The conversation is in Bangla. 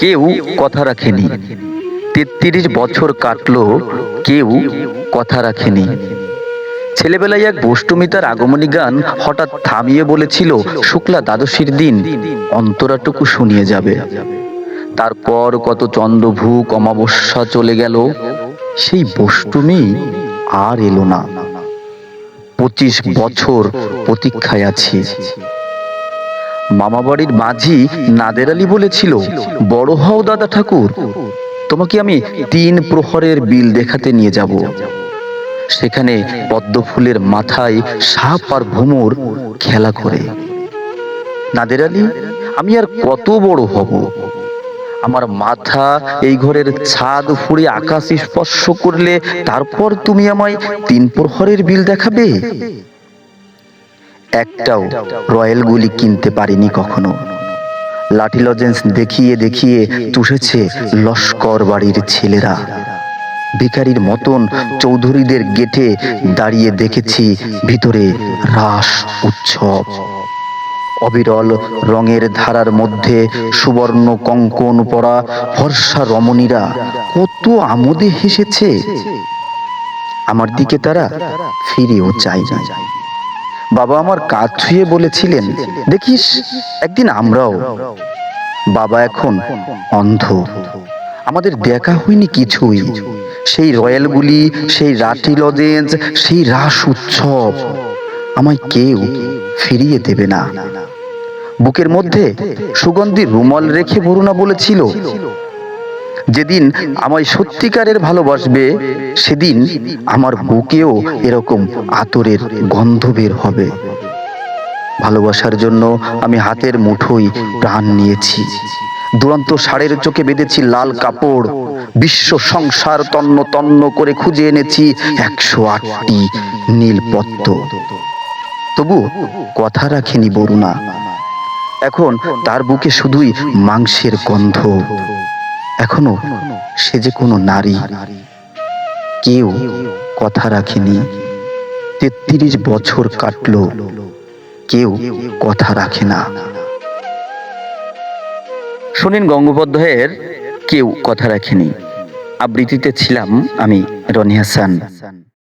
কেউ কথা রাখেনি। তেত্রিশ বছর কাটল, কেউ কথা রাখেনি। ছেলেবেলায় এক বষ্টমিতার আগমনী গান হঠাৎ থামিয়ে বলেছিল, শুক্লা দ্বাদশীর দিন অন্তরাটুকু শুনিয়ে যাবে। তারপর কত চন্দ্রভূক অমাবস্যা চলে গেল, সেই বষ্টমী আর এলো না। পঁচিশ বছর প্রতীক্ষায় আছি। মামাবাড়ির মাঝি নাদের আলী বলেছিল, বড় হও দাদা ঠাকুর, তোমাকে আমি তিন প্রহরের বিল দেখাতে নিয়ে যাব। সেখানে পদ্ম ফুলের মাথায় সাপ আর ভ্রমর খেলা করে। নাদের আলী, আমি আর কত বড় হব? আমার মাথা এই ঘরের ছাদ ফুড়ে আকাশ স্পর্শ করলে তারপর তুমি আমায় তিন প্রহরের বিল দেখাবে? একটাও রয়্যাল গুলি কিনতে পারিনি কখনো। লাঠি লজেন্স দেখিয়ে দেখিয়ে চুষেছে লস্কর বাড়ির ছেলেরা। ভিখারির মতন চৌধুরীদের গেটে দাঁড়িয়ে দেখেছি ভিতরে রাস উৎসব। অবিরল রঙের ধারার মধ্যে সুবর্ণ কঙ্কন পরা ফর্সা রমণীরা কত আমোদে হেসেছে। আমার দিকে তারা ফিরেও চাই না বাবা আমার কাজ ছুঁয়ে বলেছিলেন, দেখিস, একদিন আমরাও, বাবা এখন অন্ধ। আমাদের দেখা হয়নি কিছুই। সেই রয়্যালগুলি, সেই রাটি লজেন্স, সেই রাস উৎসব আমায় কেউ ফিরিয়ে দেবে না। বুকের মধ্যে সুগন্ধি রুমাল রেখে বরুণা বলেছিল যেদিন আমায় সত্যিকারের ভালোবাসবে, সেদিন আমার বুকেও এরকম আতরের গন্ধ বের হবে। ভালোবাসার জন্য আমি হাতের মুঠোই প্রাণ নিয়েছি। দুরন্ত ষাঁড়ের চোখে বেঁধেছি লাল কাপড়। বিশ্ব সংসার তন্ন তন্ন করে খুঁজে এনেছি একশো আটটি নীলপত্র। তবু কথা রাখেনি বরুণা। এখন তার বুকে শুধুই মাংসের গন্ধ। এখনও সে যে কোনো নারী, কেউ কথা রাখেনি। তেত্রিশ বছর কাটল, কেউ কথা রাখে না। শোনেন গঙ্গোপাধ্যায়ের কেউ কথা রাখেনি। আবৃত্তিতে ছিলাম আমি রনি হাসান।